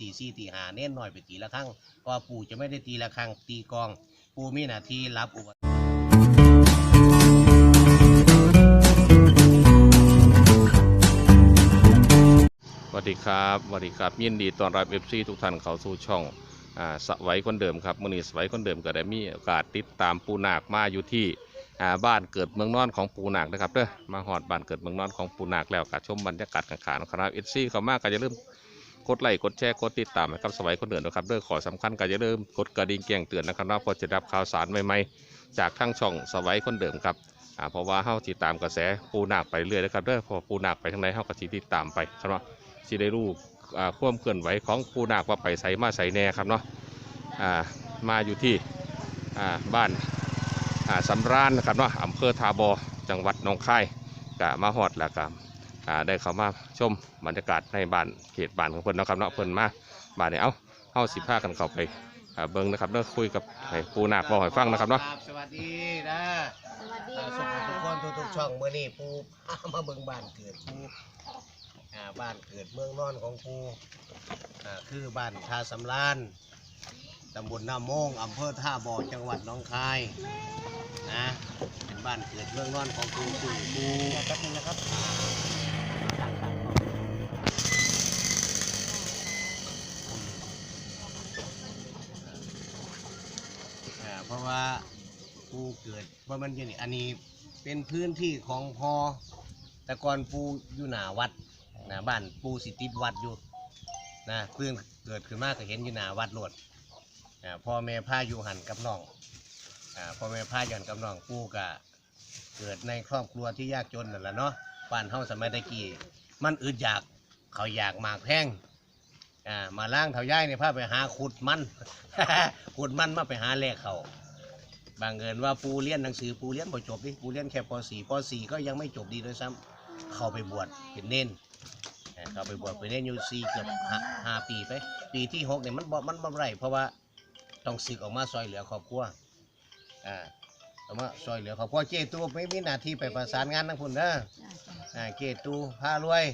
ตีสี่ตีห้าเน้นหน่อยไปตีละครั้งเพราะปู่จะไม่ได้ตีละครั้งตีกอง ปู่มีหน้าที่รับอุปสวัสดีครับสวัสดีครับ ยินดีต้อนรับเอฟซีทุกท่านเข้าสู่ช่องอ่าสวัยคนเดิมครับมือนี้สวัยคนเดิมก็ได้มีโอกาสติดตามปูนาคมาอยู่ที่อ่าบ้านเกิดเมืองนอนของปูนาคนะครับเด้อมาหอดบ้านเกิดเมืองนอนของปูนาคแล้วก็ชมบรรยากาศข้างๆนะครับเอฟซีเขามาก็จะเริ่าลืม กดไลค์กดแชร์กดติดตามนะครับสวัยคนเดิมนะครับเด้องขอสำคัญก็จะเริ่มกดกระดิ่งแจ้งเตือนนะครับว่าพอจะรับข่าวสารใหม่ๆ จากทั้งช่องสวัยคนเดิมครับอ่าเพราะว่าเฮาติดตามกระแสปูนาคไปเรื่อยนะครับเด้อพอปูนาคไปทางไหนเฮาก็สิติดตามไปครับสิได้รู้อ่าความเคลื่อนไหวของปูนาคว่าไปใส่มาใส่แน่ครับเนาะอ่ามาอยู่ที่อ่าบ้านอ่าสำราญนะครับเนาะอำเภอทาบอจังหวัดหนองคายกะมาฮอดแล้วก็อ่า ได้เข้ามาชมบรรยากาศในบ้านเขตบ้านของเพิ่นเนาะครับเนาะเพิ่นมาบ้านนี้เอ้าเฮาสิพากันเข้าไปอ่าเบิ่งนะครับเนาะคุยกับให้ปูนาคบอกให้ฟังนะครับเนาะสวัสดีนะสวัสดีอ่าสุค่ะขทุกคนทุกๆช่องเมื่อนี้ปูพามาเบิ่งบ้านเกิดปูอ่าบ้านเกิดเมืองนอนของปูอ่าคือบ้านท่าสำรานตำบลน้ำโมงอำเภอท่าบ่อจังหวัดหนองคายนะเป็นบ้านเกิดเมืองนอนของปูปู่ปูแป๊บนึงนะครับ เพราะว่าปูเกิดเพราะมันอยู่นี่อันนี้เป็นพื้นที่ของพอแต่ก่อนปูอยู่หน้าวัดหน้าบ้านปูสิติดวัดอยู่นะเพิ่งเกิดขึ้นมาก็เห็นอยู่หน้าวัดโลดอ่าพ่อแม่พาอยู่หันกับน้องอ่าพ่อแม่พาอยู่หันกับน้องปูก็เกิดในครอบครัวที่ยากจนนั่นแหละเนาะบ้านเฮาสมัยตะกี้มันอึดอยากเขาอยากหมากแพง อ่ามาล่างเถาย่ายเนี่ยพาไปหาขุดมัน ขุดมันมาไปหาแลกเขาบางเอิญว่าปูเรียนหนังสือปูเรียนบ่จบดิปูเรียนแค่ป .4 ป .4 ก็ยังไม่จบดีด้วยซ้ำเข้าไปบวชเป็นเน้นเอ่อเข้าไปบวชเป็นเน้นอยู่สี่เกือบห้าห้าปีไป ปีที่หกเนี่ยมันบ่มันบ่ไรเพราะว่าต้องสึกออกมาซอยเหลือครอบครัวอ่าออกมาซอยเหลือครอบครัวเจตูไม่มีหน้าที่ไปประสานงานทั้งพุ่นเด้ออ่าเจตูพารวย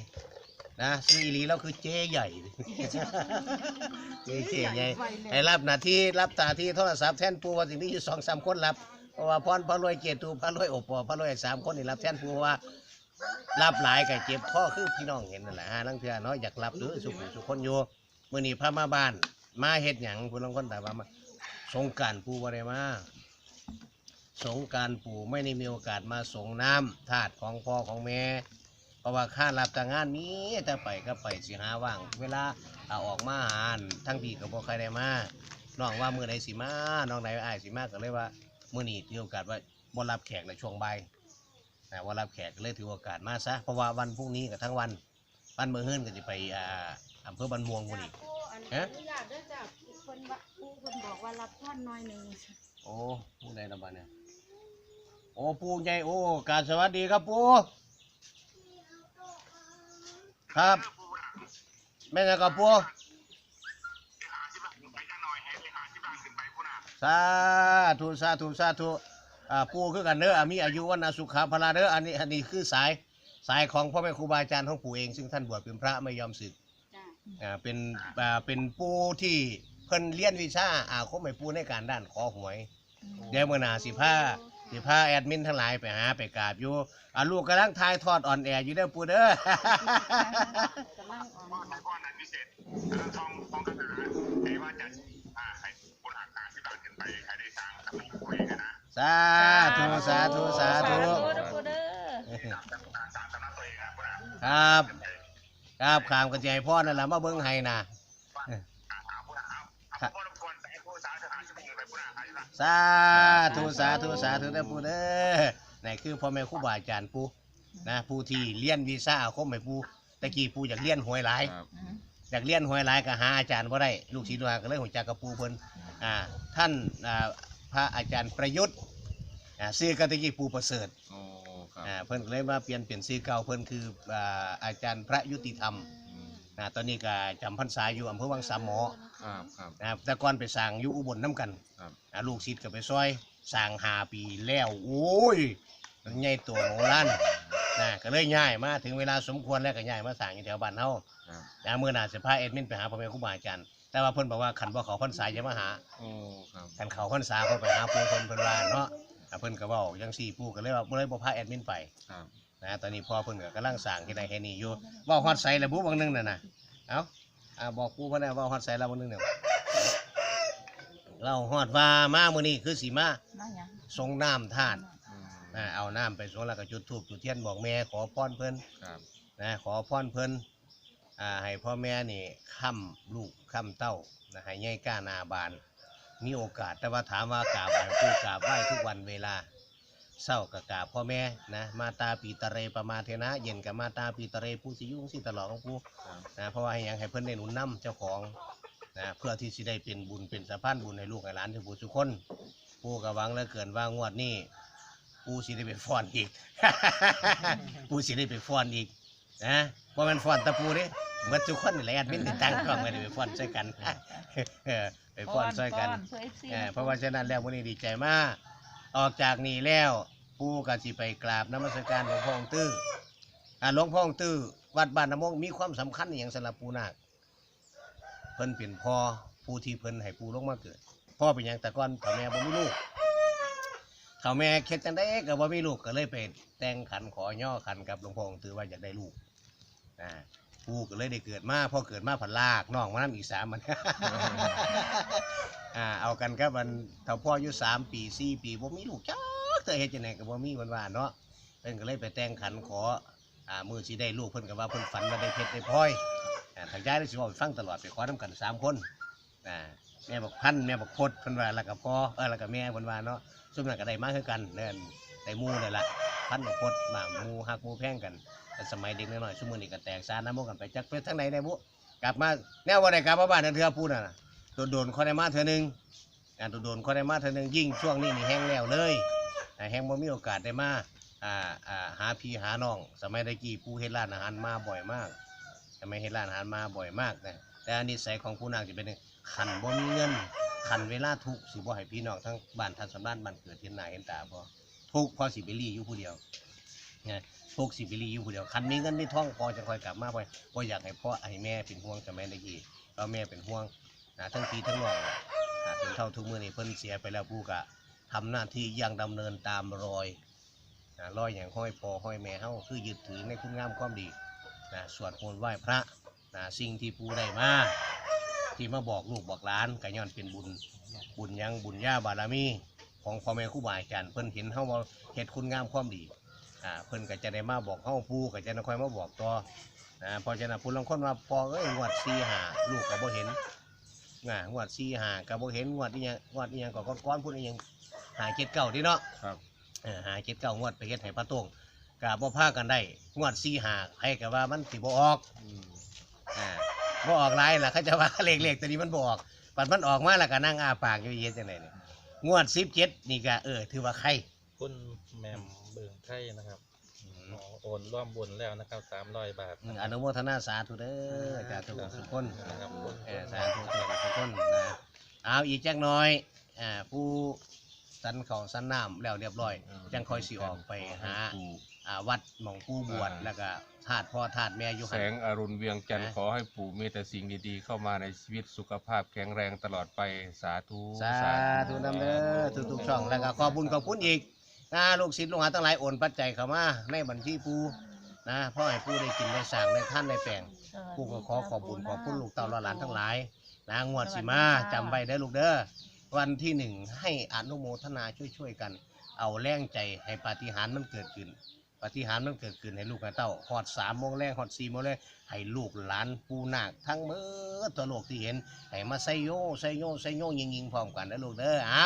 นะซื้ออีหลีแล้วคือเจใหญ่ เจเจใหญ่ให้รับหน้าที่รับตาที่โทรศัพท์แทนปูว่าสิ่งนี้อยู่สองสามคนรับเพราะว่าพรพระรวยเกียรติตูพระรวยโอปอพระรวยสามคนนี่รับแทนปูว่ารับหลายก็เจ็บข้อคือพี่น้องเห็นนั่นแหละฮะนั่งเถื่อเนาะอยากรับหรือสุขสุขคนอยู่มื่อนี้พามาบ้าน มาเฮ็ดหยังผู้ลางคนถามว่ามาสงกรารปูบ่ได้มาสงกรารปู่ไม่ได้มีโอกาสมาสงน้ำธาตุของพ่อของแม่ เพราะว่าข้ารับแต่งานมีแต่ไปก็ไปสิหาว่าง เวลาเอาออกมาหารทั้งปีก็บ่ใครได้มาน้องว่ามื้อใดสิมาน้องใดอ้ายสิมาก็เลยว่ามื้อนี้ถือโอกาสว่าบ่รับแขกในช่วงบ่ายแต่ว่ารับแขกก็เลยถือโอกาสมาซะเพราะว่าวันพรุ่งนี้กับทั้งวันวันเมื่อฮื้นก็จะไปอ่าอำเภอบันม่วงพุ่นอีกฮะอนุญาตด้วยจ้ะคนว่าผู้คนบอกว่ารับท่านน้อยหนึ่งโอ้ผู้ใดละบ้านเนี่ยโอ้ปูใหญ่โอ้กรารสวัสดีครับปู ครับ แม่นกับปูสาธุสาธุสาธุอ่าปูคือกันเด้ออะมีอายุวันนาสุขภาพลาเด้ออันนี้อันนี้คือสายสายของพ่อแม่ครูบาอาจารย์ของปู่เอง ซึ่งท่านบวชเป็นพระไม่ยอมสึกจ้ะอ่าเป็นอ่าเป็นปูที่เพิ่นเรียนวิชาอาคมให้ปูในการด้านขอหวยเดี๋ยวมื่อหนาสิผ้า สิผ้าแอดมินทั้งหลายไปหาไปกราบอยู่อ่าลูกกำลังทายทอดอ่อนแออยู่เด้อปูเด้อ กำลังอ่อนไอ้ก้อนนั้นพิเศษกำลังทองทองคาถาไอ้ว่าจะอ่าให้คนหักหาที่บาทขึ้นไปใครได้สร้างกับหลวงปู่เองนะสาธุ สาธุ สาธุเด้อปูเด้อสามสามสำนักตัวเองนะคนน่ะครับ ครับขามกระจายพ่อนั่นแหละมาเบิ้งให้นะอ่า สาธุสาธุสาธุเด้อปูเด้อนี่คือพ่อแม่ครูบาอาจารย์ปูนะผู้ที่เรียนวิชาอาคมให้ปูตะกี้ปูอยากเรียนหวยหลาย ครับ อยากเรียนหวยหลายก็หาอาจารย์บ่ได้ลูกศิษย์ลูกหาก็เลยหัวจักกับปูเพิ่นอ่าท่านอ่าพระอาจารย์ประยุทธ์อ่าชื่อกตะกี้ปูประเสริฐโอ้ ครับ อ่าเพิ่นก็เลยมาเปลี่ยนเปลี่ยนชื่อเก่าเพิ่นคืออ่าอาจารย์พระยุติธรรมอืม นะตอนนี้ก็จำพรรษาอยู่อำเภอวังสามหมอครับครับ นะครับแต่ก่อนไปสร้างอยู่อุบลน้ำกันครับอ่าลูกศิษย์ก็ไปซอยสร้างหาปีแล้วโอ้ยมันใหญ่ตัวโหฬารนะก็เลยย้ายมาถึงเวลาสมควรแล้วก็ย้ายมาสร้างอยู่แถวบ้านเฮาครับนะมื้อหน้าสิพาแอดมินไปหาพ่อแม่ครูบาอาจารย์แต่ว่าเพิ่นบอกว่าคันบ่เขาพรรษาอย่ามาหา โอ้ครับคันเขาพรรษาเขาไปหาปู่เพิ่นเพิ่นว่าเนาะอะเพิ่นก็เว้าจังซี่ปู่ก็เลยว่าบ่เลยบ่พาแอดมินไปครับ นะตอนนี้พ่อเพิ่นก็กำลังสร้างที่ใดแห่นี้อยู่เว้าฮอดไสแล้วบุบางนึงน่ะนะเอ้าอ่าบอกปู่เพิ่นน่ะเว้าฮอดไสแล้วบางนึงเนี่ยเราฮอดว่ามามื้อนี้คือสิมามาหยังสงน้ำธาตุอืมอ่าเอาน้ำไปสงแล้วก็จุดธูปจุดเทียนบอกแม่ขอพรเพิ่นครับนะขอพรเพิ่นอ่าให้พ่อแม่นี่ค้ำลูกค้ำเต้านะให้ใหญ่กล้าหนาบาน มีโอกาสแต่ว่าถามว่ากราบไหว้ผู้กราบไหว้ทุกวันเวลา เศร้ากับกราบพ่อแม่นะมาตาปีตะเรประมาเทนะ เย็นกับมาตาปีตะเรผู้สิอยุ่จั่งสิตลอดของผู้ครับนะเพราะว่าให้หยังให้เพิ่นได้หนุนนำเจ้าของนะเพื่อที่สิได้เป็นบุญเป็นสะพานบุญให้ลูกให้หลานทุกผู้ทุกคนผู้ก็หวังเหลือเกินว่างวดนี้ผู้สิได้ไปฟ้อนอีก ผู้สิได้ไปฟ้อนอีกนะบ่แม่นฟ้อนแตะปูเด้เมื่อทุกคนนี่แหละแอดมินติดตั้งกล้องไว้ได้ไปฟ้อนใส่กันเออไปฟ้อนใส่กัน เพื่อ FC เออเพราะว่าฉะนั้นแล้ววันนี้ดีใจมาก ออกจากนี่แล้วปู่ก็สิไปกราบนมัสการหลวงพ่อองค์ตื้ออ่าหลวงพ่อองค์ตื้อวัดบ้านน้ำมงมีความสำคัญอหย่างสำหรับปู่นาคเพิ่นเป็นพ่อผู้ที่เพิ่นให้ปู่ลงมาเกิด พ่อเป็นหยังแต่ก่อนพ่อแม่บ่มีลูก เขาแม่เค็ดจังได้ก็บ่มีลูกก็เลยไปแต่งขันขอย่อขันกับหลวงพ่อองค์ตื้อว่าอยากได้ลูกอ่าปู่ก็เลยได้เกิดมาพ่อเกิดมาผันลากน้องมานํอีกสามมัน อ่าเอากันครับมันเท่าพ่ออายุสามปีสี่ปีบ่มีลูกจักเธอเฮ็ดจังไดก็บ่มีวันว่าเนาะเพิ่นก็เลยไปแต่งขันขออ่ามือสิได้ลูกเพิ่นก็ว่าเพิ่นฝันว่าได้เพชรได้พลอยอ่าทางยายได้สิเว้าให้ฟังตลอดไปขอนํกันสามคนอ่าแม่บอกพันธุ์แม่บอกพดเพิ่นว่าแล้วก็พ่อเออแล้วก็แม่เพิ่นว่าเนาะซุมนั้นก็ได้มาคือกันเนั่นได้หมู่นั่นล่ะพันธุ์กับพดมาหมู่ฮักหมู่แพงกันแต่สมัยเด็กน้อยๆซุมื้อนี้ก็แตกสารน้ำมูกันไปจักไปทางไหนได้บุกลับมาแนวบ่ได้กลับมาบ้านนั่นเทื่อพูดน่ะนะ โดนโดนๆเขาได้มาเธอหนึ่งอ่าโดนโดนๆเขาได้มาเธอหนึ่งยิ่งช่วงนี้นี่แห้งแล้วเลยอ่าแห้งบ่มีโอกาสได้มาอ่าอ่าหาพี่หาน้อง สมัยตะกี้ผู้เฮ็ดร้านอาหารมาบ่อยมากสมัยเฮ็ดร้านอาหารมาบ่อยมากนะแต่อันนิสัยของผู้นางจะเป็นขันบ่มีเงินขันเวลาทุกสิบ่ให้พี่น้องทั้งบ้านทันสำรานบ้านเกิดเห็นหน้าเห็นตาบ่ทุกพอสิไปรีอยู่ผู้เดียวนะทุกสิไปรีอยู่ผู้เดียวคันมีเงินมีทองพอจะคอยกลับมาบ่บ่อยากให้พ่อให้แม่เป็นห่วงสมัยตะกี้เราแม่เป็นห่วง นะทั้งพี่ทั้งน้องนะถึงเท่าทุกมือนี่เพิ่นเสียไปแล้วผู้กะทำหน้าที่ยังดำเนินตามรอยนะรอยอย่างห้อยพอห้อยแม่เฮาคือยึดถือในคุณงามความดีนะสวดมนต์ไหว้พระนะสิ่งที่ผู้ได้มาที่มาบอกลูกบอกหลานก็ย้อนเป็นบุญบุญยังบุญญาบารมีของพ่อแม่ครูบาอาจารย์เพิ่นเห็นเฮาว่าเฮ็ดคุณงามความดีอ่าเพิ่นก็จะได้มาบอกเฮาผู้ก็จะได้ค่อยมาบอกต่อนะพราะฉะผู้ลางคนว่าพอเอ้ยงวด4 5ลูกก็บ่เห็น ง่างวดสี่หากับโบเห็นงวดอีหยังงวดอีหยังก็ก้อนๆพูดอีหยังหาเจ็ดเก่าที่เนาะครับ เออหาเจ็ดเก่างวดไปเฮ็ดให้ปลาโต้งกับบ่พากันได้งวดสี่หาให้กับว่ามันสิบ่ออกอืมอ่าบ่ออกหลายล่ะเขาจะว่า เลขๆตัวนี้มันบ่ออกปัดมันออกมาแล้วก็นั่งอ้าปากอยู่เย็นจังไดเนี่ยงวดสิบเจ็ดนี่ก็เออถือว่าใคร คุณแหม่มเบิงไทยนะครับ อืมอ๋อโอนร่วมบุญแล้วนะครับสามร้อยบาทอืมอนุโมทนาสาธุเด้อจากทุกคนทุกคนนะครับคุณเออสาธุทุกคนทุกคนนะเอาอีกจักหน่อยอ่าผู้สันเขาสันน้ำแล้วเรียบร้อย จังคอยสิออกไปหาอ่าวัดหมองปู่บวชอ่าแล้วก็ธาตุพ่อธาตุแม่อยู่แสหัน งอรุณเวียงจันทร์นะ ขอให้ปู่มีแต่สิ่งดีๆ เข้ามาในชีวิตสุขภาพแข็งแรงตลอดไปสาธุ สาธุนำเด้อทุกๆช่องแล้วก็ขอบคุญขอบคุณอีก นะลูกศิษย์ลูกหาทั้งหลายโอนปัจจัยเข้ามาในบัญชีปู่นะพ่อให้ปู่ได้กินได้สั่งได้ท่านได้แปลงปู่ก็ขอขอบคุญขอบคุณลูกเต่าหลานทั้งหลายนะงวดสิมาจำไว้ได้อลูกเด้อวันที่หนึ่งให้อนุโมทนาช่วยๆกัน เอาแรงใจให้ปาฏิหาริย์มันเกิดขึ้น ปาฏิหาริย์มันเกิดขึ้นให้ลูกให้เต้าหอดสามโมงแรงหอดสี่โมงแรงให้ลูกหลานปูนาคทั้งมือตัวโลกที่เห็น ให้มาไซโยไซโยไซโยยิงยิงๆพร้อมกันนะลูกเด้อเอา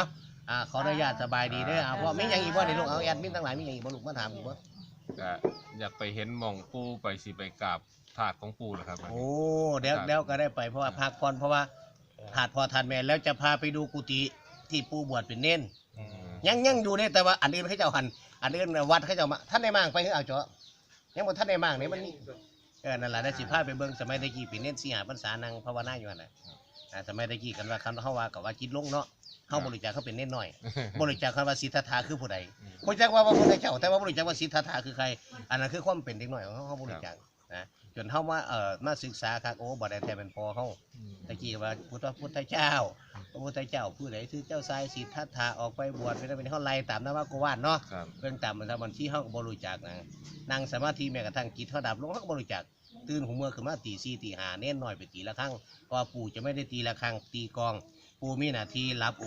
อ่าขออนุญาตสบายดีเด้อเอาพ่อมีหยังอีกบ่เนี่ยลูกเอาแอดมินทั้งหลายมีหยังอีกบ่ลูกมาถามอีกบ่ก็อยากไปเห็นหมองปู่ไปสิไปกราบถาดของปู่เหรอครับโอ้เดี๋ยวเดี๋ยวก็ได้ไปเพราะว่าพักผ่อนเพราะว่าถาดพอทานแม่แล้วจะพาไปดูกุฏิที่ปู่บวชเป็นเน้นอืมยังยังอยู่เนี่ยแต่ว่าอันอื่นเขาเจ้าหันอันอื่นวัดเขาเจ้ามาท่านได้มางไปคือเอาเจาะยังบ่ท่านได้มางเนี่ยมันนี่เออนั่นแหละได้สิพาไปเบิ่งสมัยตะกี้ปีเน้นสี่หาพรรษานั่งภาวนาอยู่หั่นน่ะอ่าสมัยตะกี้กันว่าคันเฮาว่าก็ว่าจิตลงเนาะ เฮาบริจาคเขาเป็นเน้นน้อย บริจาคคำว่าสิทธัตถะคือผู้ใดบริจาคว่าพระพุทธเจ้าแต่ว่าบริจาคว่าสิทธัตถะคือใคร อันนั้นคือความเป็นเด็กน้อยของเขาเขาบริจาคนะจนเฮามาเอ่อมาศึกษาครับโอ้บ่ได้แท้เป็นพอเฮาตะกี้ว่าพุทธพุทธเจ้าพระพุทธเจ้าผู้ใดคือเจ้าชายสิทธัตถะออกไปบวชเป็นเป็นเฮาไล่ตามนวากวาดเนาะครับเรื่องตามมันทำมันที่เฮาก็บ่รู้จักนะนั่งสมาธิแม้กระทั่งจิตเฮาดับลงเฮาก็บ่รู้จักตื่นหัวเมื่อขึ้นมาตี4ตี5เน้นน้อยไปตีละครั้งเพราะว่าปู่จะไม่ได้ตีละครั้งตีกลอง ปู่มีหน้าที่รับอุป